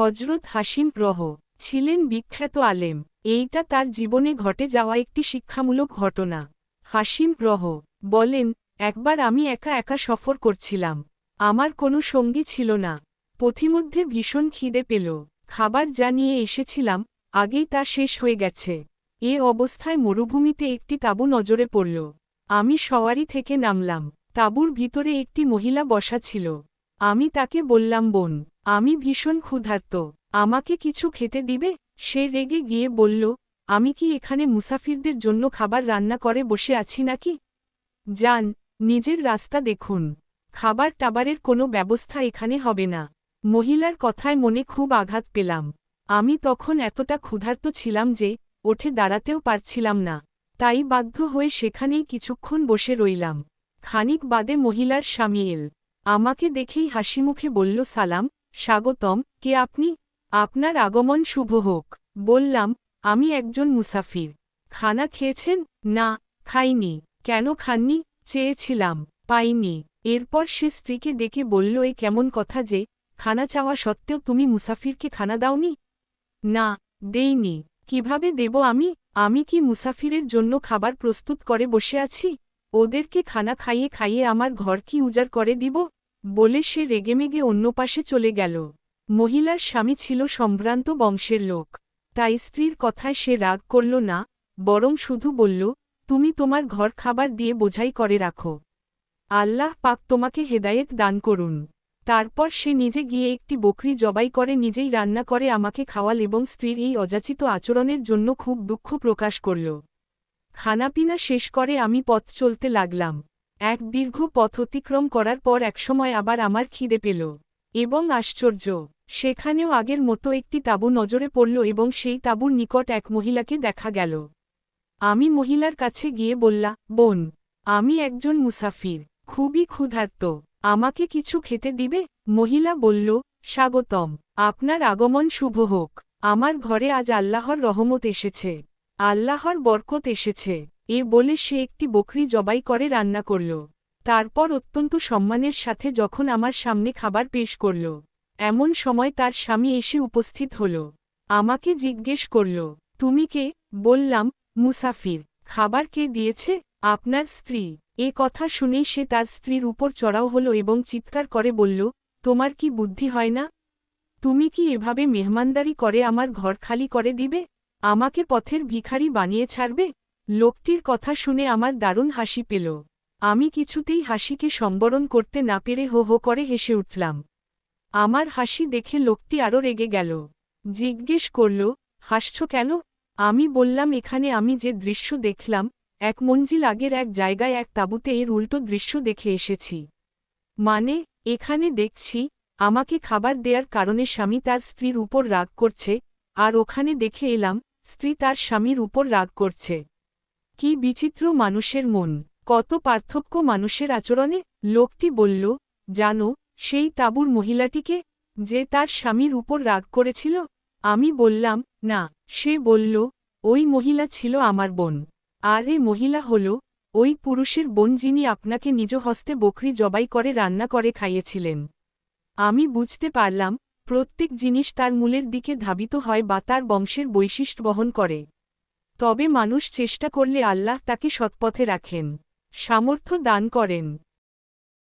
হজরত হাসিম প্রহ ছিলেন বিখ্যাত আলেম। এইটা তার জীবনে ঘটে যাওয়া একটি শিক্ষামূলক ঘটনা। হাসিম প্রহ বলেন, একবার আমি একা একা সফর করছিলাম। আমার কোনো সঙ্গী ছিল না। পথিমধ্যে ভীষণ খিদে পেল। খাবার যা নিয়ে এসেছিলাম, আগেই তা শেষ হয়ে গেছে। এ অবস্থায় মরুভূমিতে একটি তাঁবু নজরে পড়ল। আমি সওয়ারি থেকে নামলাম। তাঁবুর ভিতরে একটি মহিলা বসা ছিল। আমি তাকে বললাম, বোন আমি ভীষণ ক্ষুধার্ত। আমাকে কিছু খেতে দিবে? সে রেগে গিয়ে বলল, আমি কি এখানে মুসাফিরদের জন্য খাবার রান্না করে বসে আছি নাকি? যান, নিজের রাস্তা দেখুন। খাবার টাবারের কোনো ব্যবস্থা এখানে হবে না। মহিলার কথায় মনে খুব আঘাত পেলাম। আমি তখন এতটা ক্ষুধার্ত ছিলাম যে ওঠে দাঁড়াতেও পারছিলাম না। তাই বাধ্য হয়ে সেখানেই কিছুক্ষণ বসে রইলাম। খানিক বাদে মহিলার স্বামী এল। আমাকে দেখেই হাসিমুখে বলল, সালাম। স্বাগতম, কে আপনি? আপনার আগমন শুভ হোক। বললাম, আমি একজন মুসাফির। খানা খেয়েছেন? না, খাইনি। কেন খাননি? চেয়েছিলাম, পাইনি। এরপর সে স্ত্রীকে ডেকে বলল, এ কেমন কথা যে, খানা চাওয়া সত্ত্বেও তুমি মুসাফিরকে খানা দাওনি? না, দেইনি। কীভাবে দেব আমি? আমি কি মুসাফিরের জন্য খাবার প্রস্তুত করে বসে আছি? ওদেরকে খানা খাইয়ে খাইয়ে আমার ঘর কি উজাড় করে দিব? বলে সে রেগেমেগে অন্য পাশে চলে গেল। মহিলার স্বামী ছিল সম্ভ্রান্ত বংশের লোক। তাই স্ত্রীর কথায় সে রাগ করল না, বরং শুধু বলল, তুমি তোমার ঘর খাবার দিয়ে বোঝাই করে রাখো। আল্লাহ পাক তোমাকে হেদায়েত দান করুন। তারপর সে নিজে গিয়ে একটি বকরি জবাই করে নিজেই রান্না করে আমাকে খাওয়াল এবং স্ত্রীর এই অযাচিত আচরণের জন্য খুব দুঃখ প্রকাশ করল। খানাপিনা শেষ করে আমি পথ চলতে লাগলাম। এক দীর্ঘ পথ অতিক্রম করার পর একসময় আবার আমার খিদে পেল এবং আশ্চর্য। সেখানেও আগের মতো একটি তাঁবু নজরে পড়ল এবং সেই তাঁবুর নিকট এক মহিলাকে দেখা গেল। আমি মহিলার কাছে গিয়ে বললা, বোন, আমি একজন মুসাফির, খুবই ক্ষুধার্ত, আমাকে কিছু খেতে দিবে? মহিলা বলল, স্বাগতম, আপনার আগমন শুভ হোক, আমার ঘরে আজ আল্লাহর রহমত এসেছে, আল্লাহর বরকত এসেছে। এ বলে সে একটি বকরি জবাই করে রান্না করল। তারপর অত্যন্ত সম্মানের সাথে যখন আমার সামনে খাবার পেশ করল, এমন সময় তার স্বামী এসে উপস্থিত হল। আমাকে জিজ্ঞেস করল, তুমি কে? বললাম, মুসাফির। খাবার কে দিয়েছে? আপনার স্ত্রী। এ কথা শুনেই সে তার স্ত্রীর উপর চড়াও হল এবং চিৎকার করে বলল, তোমার কি বুদ্ধি হয় না? তুমি কি এভাবে মেহমানদারি করে আমার ঘর খালি করে দিবে? আমাকে পথের ভিখারি বানিয়ে ছাড়বে? লোকটির কথা শুনে আমার দারুণ হাসি পেল। আমি কিছুতেই হাসিকে সম্বরণ করতে না পেরে হো হো করে হেসে উঠলাম। আমার হাসি দেখে লোকটি আরও রেগে গেল। জিজ্ঞেস করল, হাসছ কেন? আমি বললাম, এখানে আমি যে দৃশ্য দেখলাম, এক মঞ্জিল আগের এক জায়গায় এক তাঁবুতে এর উল্টো দৃশ্য দেখে এসেছি। মানে এখানে দেখছি, আমাকে খাবার দেয়ার কারণে স্বামী তার স্ত্রীর উপর রাগ করছে, আর ওখানে দেখে এলাম, স্ত্রী তার স্বামীর উপর রাগ করছে। কি বিচিত্র মানুষের মন, কত পার্থক্য মানুষের আচরণে? লোকটি বলল, জানো, সেই তাঁবুর মহিলাটিকে যে তার স্বামীর উপর রাগ করেছিল? আমি বললাম, না। সে বলল, ওই মহিলা ছিল আমার বোন। আর এ মহিলা হল ওই পুরুষের বোন যিনি আপনাকে নিজ হস্তে বকরি জবাই করে রান্না করে খাইয়েছিলেন। আমি বুঝতে পারলাম, প্রত্যেক জিনিস তার মূলের দিকে ধাবিত হয় বা তার বংশের বৈশিষ্ট্য বহন করে। তবে মানুষ চেষ্টা করলে আল্লাহ তাকে সৎপথে রাখেন সামর্থ্য দান করেন।